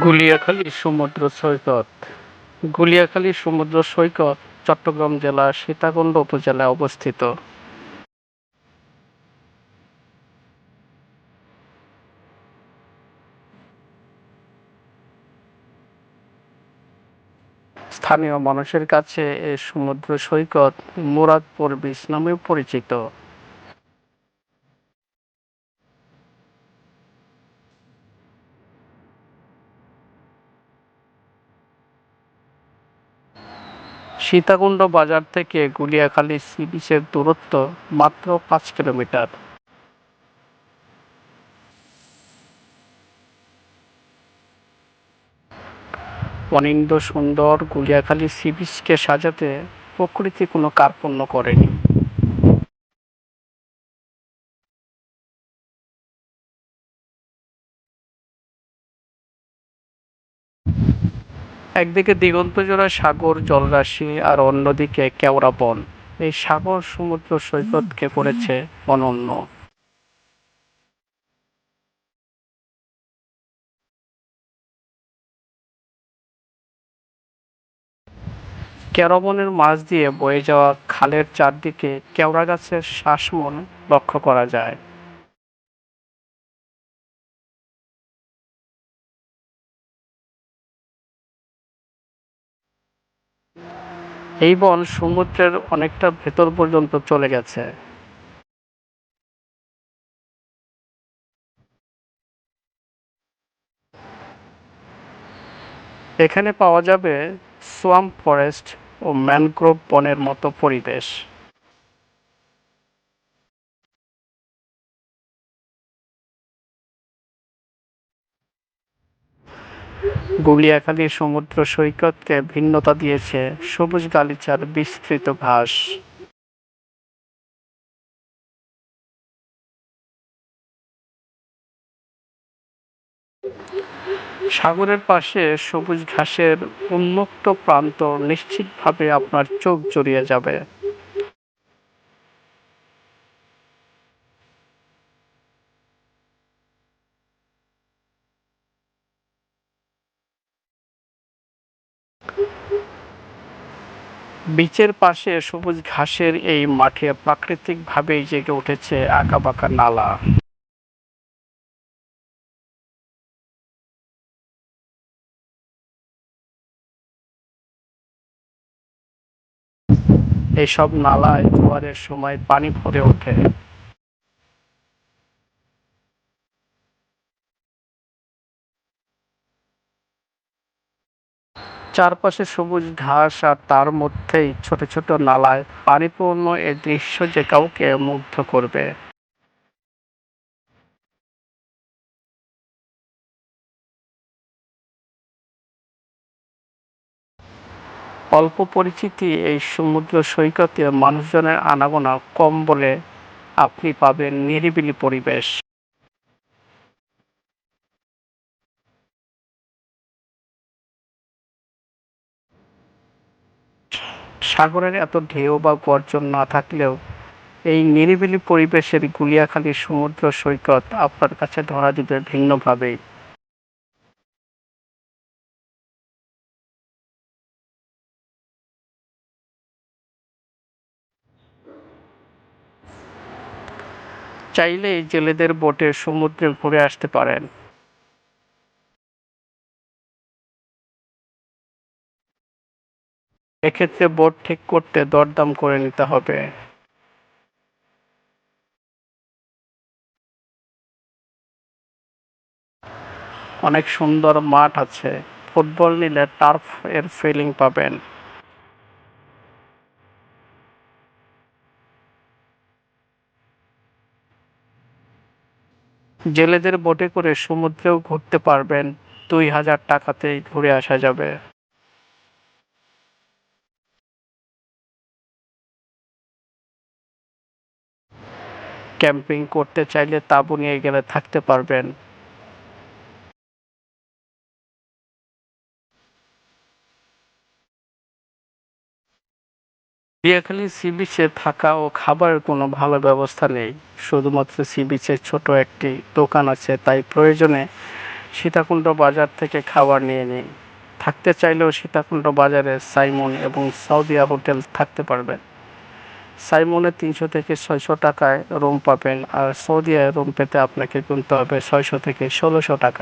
গুলিয়াখালী সমুদ্র সৈকত। গুলিয়াখালী সমুদ্র সৈকত চট্টগ্রাম জেলা সীতাকুণ্ড উপজেলায় অবস্থিত। স্থানীয় মানুষের কাছে এই সমুদ্র সৈকত মুরাদপুর বিচ নামেও পরিচিত। সীতাকুণ্ড বাজার থেকে গুলিয়াখালী সি বিচের দূরত্ব মাত্র পাঁচ কিলোমিটার। অনিন্দ সুন্দর গুলিয়াখালী সি বিচকে সাজাতে প্রকৃতি কোনো কার্পণ্য করেনি। একদিকে দিগন্তজোড়া সাগর, জলরাশি আর অন্যদিকে কেওড়া বন। এই সাগর সমুদ্র সৈকতকে করেছে অনন্য। কেরবনের মাছ দিয়ে বয়ে যাওয়া খালের চারদিকে কেওড়া গাছের শ্বাসমূল লক্ষ্য করা যায়। এই বন সমুদ্রের অনেকটা ভেতর পর্যন্ত চলে গেছে। এখানে পাওয়া যাবে সোয়াম্প ফরেস্ট ও ম্যানগ্রোভ বনের মতো পরিবেশ। গুলিয়াখালী সমুদ্র সৈকতকে ভিন্নতা দিয়েছে সবুজ গালিচার বিস্তৃত ঘাস। সাগরের পাশে সবুজ ঘাসের উন্মুক্ত প্রান্ত নিশ্চিতভাবে আপনার চোখ জড়িয়ে যাবে। বিচের পাশে সবুজ ঘাসের এই মাঠে প্রাকৃতিকভাবেই জেগে উঠেছে আঁকাবাঁকা নালা। এসব নালায় জোয়ারের সময় পানি ভরে ওঠে। চারপাশে সবুজ ঘাস আর তার মধ্যেই ছোট ছোট নালায় পানিপূর্ণ এই দৃশ্য যে কাউকে মুগ্ধ করবে। অল্প পরিচিতি এই সমুদ্র সৈকতে মানুষজনের আনাগোনা কম বলে আপনি পাবেন নিরিবিলি পরিবেশ। সাগরের এত ঢেউ বা গর্জন না থাকলেও এই নিরিবিলি পরিবেশের গুলিয়াখালী সমুদ্র সৈকত আপনার কাছে ধরা দিবে ভিন্নভাবেই চাইলে জেলেদের বোটে সমুদ্রে ঘুরে আসতে পারেন। এক্ষেত্রে বোট ঠিক করতে দরদাম করে নিতে হবে। অনেক সুন্দর মাঠ আছে। ফুটবল নিলে টার্ফ এর ফিলিং পাবেন। জেলেদের বোটে করে সমুদ্রেও ঘুরতে পারবেন। দুই হাজার টাকাতেই ঘুরে আসা যাবে। ক্যাম্পিং করতে চাইলে তাঁবু নিয়ে গেলে থাকতে পারবেন। বিয়াখালী সি বিচে থাকা ও খাবারের কোনো ভালো ব্যবস্থা নেই। শুধুমাত্র সি বিচে ছোট একটি দোকান আছে, তাই প্রয়োজনে সীতাকুণ্ড বাজার থেকে খাবার নিয়ে নিন। থাকতে চাইলেও সীতাকুণ্ড বাজারে সাইমন এবং সাউদিয়া হোটেল থাকতে পারবেন। সাইমনে তিনশো থেকে ছয়শো টাকায় রুম পাবেন আর সৌদিয়ায় রুম পেতে আপনাকে গুনতে হবে ছয়শো থেকে ষোলোশো টাকা।